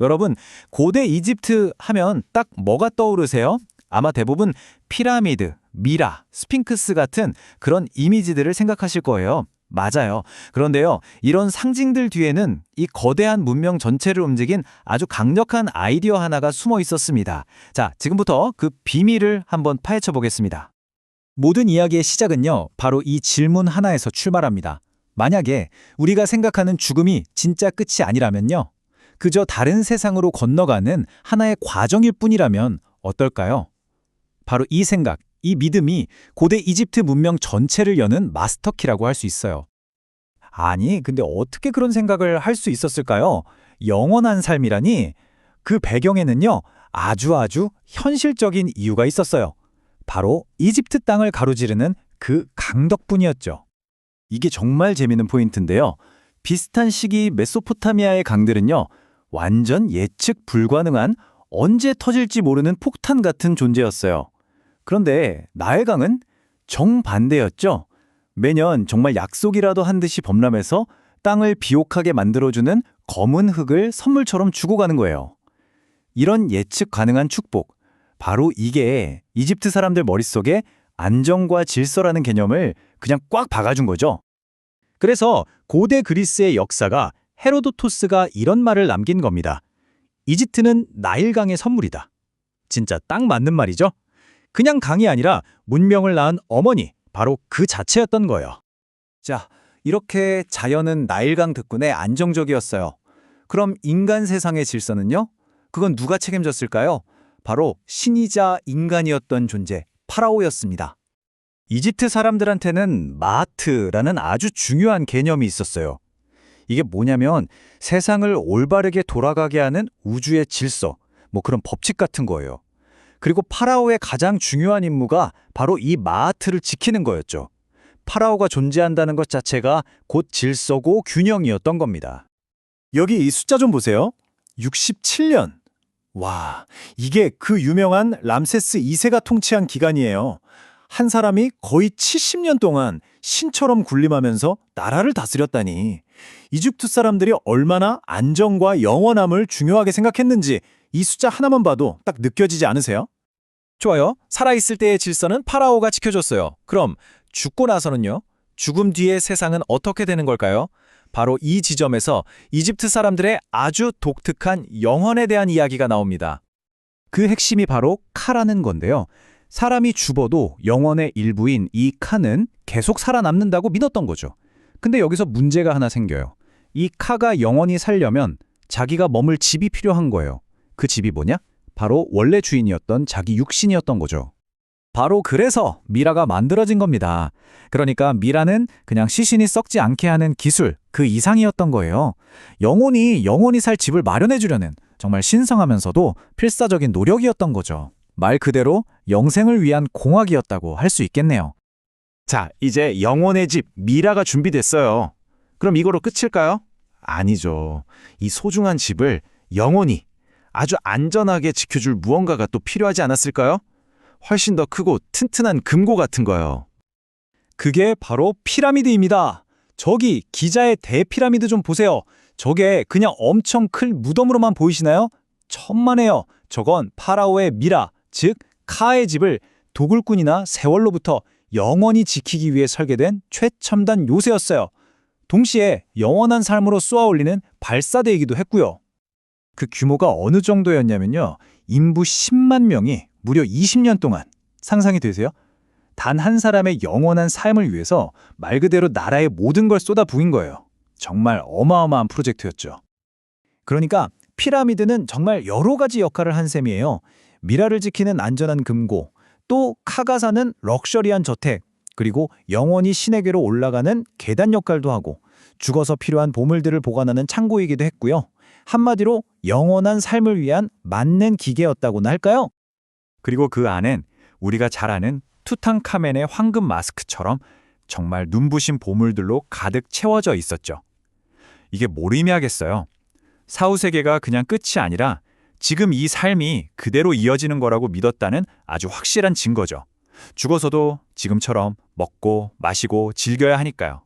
여러분, 고대 이집트 하면 딱 뭐가 떠오르세요? 아마 대부분 피라미드, 미라, 스핑크스 같은 그런 이미지들을 생각하실 거예요. 맞아요. 그런데요, 이런 상징들 뒤에는 이 거대한 문명 전체를 움직인 아주 강력한 아이디어 하나가 숨어 있었습니다. 자, 지금부터 그 비밀을 한번 파헤쳐 보겠습니다. 모든 이야기의 시작은요, 바로 이 질문 하나에서 출발합니다. 만약에 우리가 생각하는 죽음이 진짜 끝이 아니라면요, 그저 다른 세상으로 건너가는 하나의 과정일 뿐이라면 어떨까요? 바로 이 생각, 이 믿음이 고대 이집트 문명 전체를 여는 마스터키라고 할 수 있어요. 아니, 근데 어떻게 그런 생각을 할 수 있었을까요? 영원한 삶이라니? 그 배경에는요, 아주 아주 현실적인 이유가 있었어요. 바로 이집트 땅을 가로지르는 그 강 덕분이었죠. 이게 정말 재미있는 포인트인데요. 비슷한 시기 메소포타미아의 강들은요, 완전 예측 불가능한 언제 터질지 모르는 폭탄 같은 존재였어요. 그런데 나일강은 정반대였죠. 매년 정말 약속이라도 한 듯이 범람해서 땅을 비옥하게 만들어주는 검은 흙을 선물처럼 주고 가는 거예요. 이런 예측 가능한 축복, 바로 이게 이집트 사람들 머릿속에 안정과 질서라는 개념을 그냥 꽉 박아준 거죠. 그래서 고대 그리스의 역사가 헤로도토스가 이런 말을 남긴 겁니다. 이집트는 나일강의 선물이다. 진짜 딱 맞는 말이죠. 그냥 강이 아니라 문명을 낳은 어머니, 바로 그 자체였던 거예요. 자, 이렇게 자연은 나일강 덕분에 안정적이었어요. 그럼 인간 세상의 질서는요? 그건 누가 책임졌을까요? 바로 신이자 인간이었던 존재, 파라오였습니다. 이집트 사람들한테는 마트라는 아주 중요한 개념이 있었어요. 이게 뭐냐면 세상을 올바르게 돌아가게 하는 우주의 질서, 뭐 그런 법칙 같은 거예요. 그리고 파라오의 가장 중요한 임무가 바로 이 마하트를 지키는 거였죠. 파라오가 존재한다는 것 자체가 곧 질서고 균형이었던 겁니다. 여기 이 숫자 좀 보세요. 67년. 와, 이게 그 유명한 람세스 2세가 통치한 기간이에요. 한 사람이 거의 70년 동안 신처럼 군림하면서 나라를 다스렸다니. 이집트 사람들이 얼마나 안정과 영원함을 중요하게 생각했는지 이 숫자 하나만 봐도 딱 느껴지지 않으세요? 좋아요. 살아있을 때의 질서는 파라오가 지켜줬어요. 그럼 죽고 나서는요? 죽음 뒤의 세상은 어떻게 되는 걸까요? 바로 이 지점에서 이집트 사람들의 아주 독특한 영혼에 대한 이야기가 나옵니다. 그 핵심이 바로 카라는 건데요. 사람이 죽어도 영혼의 일부인 이 카는 계속 살아남는다고 믿었던 거죠. 근데 여기서 문제가 하나 생겨요. 이 카가 영원히 살려면 자기가 머물 집이 필요한 거예요. 그 집이 뭐냐? 바로 원래 주인이었던 자기 육신이었던 거죠. 바로 그래서 미라가 만들어진 겁니다. 그러니까 미라는 그냥 시신이 썩지 않게 하는 기술, 그 이상이었던 거예요. 영혼이 영원히 살 집을 마련해 주려는 정말 신성하면서도 필사적인 노력이었던 거죠. 말 그대로 영생을 위한 공학이었다고 할 수 있겠네요. 자, 이제 영혼의 집 미라가 준비됐어요. 그럼 이거로 끝일까요? 아니죠. 이 소중한 집을 영원히 아주 안전하게 지켜줄 무언가가 또 필요하지 않았을까요? 훨씬 더 크고 튼튼한 금고 같은 거요. 그게 바로 피라미드입니다. 저기 기자의 대피라미드 좀 보세요. 저게 그냥 엄청 큰 무덤으로만 보이시나요? 천만에요. 저건 파라오의 미라, 즉 카의 집을 도굴꾼이나 세월로부터 영원히 지키기 위해 설계된 최첨단 요새였어요. 동시에 영원한 삶으로 쏘아올리는 발사대이기도 했고요. 그 규모가 어느 정도였냐면요. 인부 10만 명이 무려 20년 동안 상상이 되세요? 단 한 사람의 영원한 삶을 위해서 말 그대로 나라의 모든 걸 쏟아 부은 거예요. 정말 어마어마한 프로젝트였죠. 그러니까 피라미드는 정말 여러 가지 역할을 한 셈이에요. 미라를 지키는 안전한 금고, 또 카가사는 럭셔리한 저택, 그리고 영원히 신에게로 올라가는 계단 역할도 하고 죽어서 필요한 보물들을 보관하는 창고이기도 했고요. 한마디로 영원한 삶을 위한 맞는 기계였다고나 할까요? 그리고 그 안엔 우리가 잘 아는 투탕카멘의 황금 마스크처럼 정말 눈부신 보물들로 가득 채워져 있었죠. 이게 뭘 의미하겠어요? 사후세계가 그냥 끝이 아니라 지금 이 삶이 그대로 이어지는 거라고 믿었다는 아주 확실한 증거죠. 죽어서도 지금처럼 먹고 마시고 즐겨야 하니까요.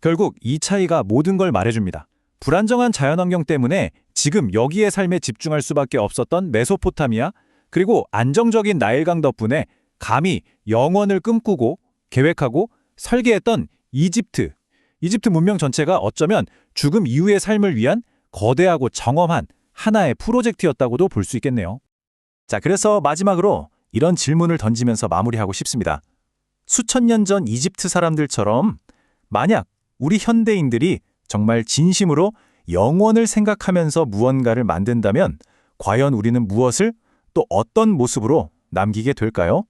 결국 이 차이가 모든 걸 말해줍니다. 불안정한 자연환경 때문에 지금 여기에 삶에 집중할 수밖에 없었던 메소포타미아, 그리고 안정적인 나일강 덕분에 감히 영원을 꿈꾸고 계획하고 설계했던 이집트. 이집트 문명 전체가 어쩌면 죽음 이후의 삶을 위한 거대하고 정엄한 하나의 프로젝트였다고도 볼 수 있겠네요. 자, 그래서 마지막으로 이런 질문을 던지면서 마무리하고 싶습니다. 수천 년 전 이집트 사람들처럼 만약 우리 현대인들이 정말 진심으로 영원을 생각하면서 무언가를 만든다면 과연 우리는 무엇을 또 어떤 모습으로 남기게 될까요?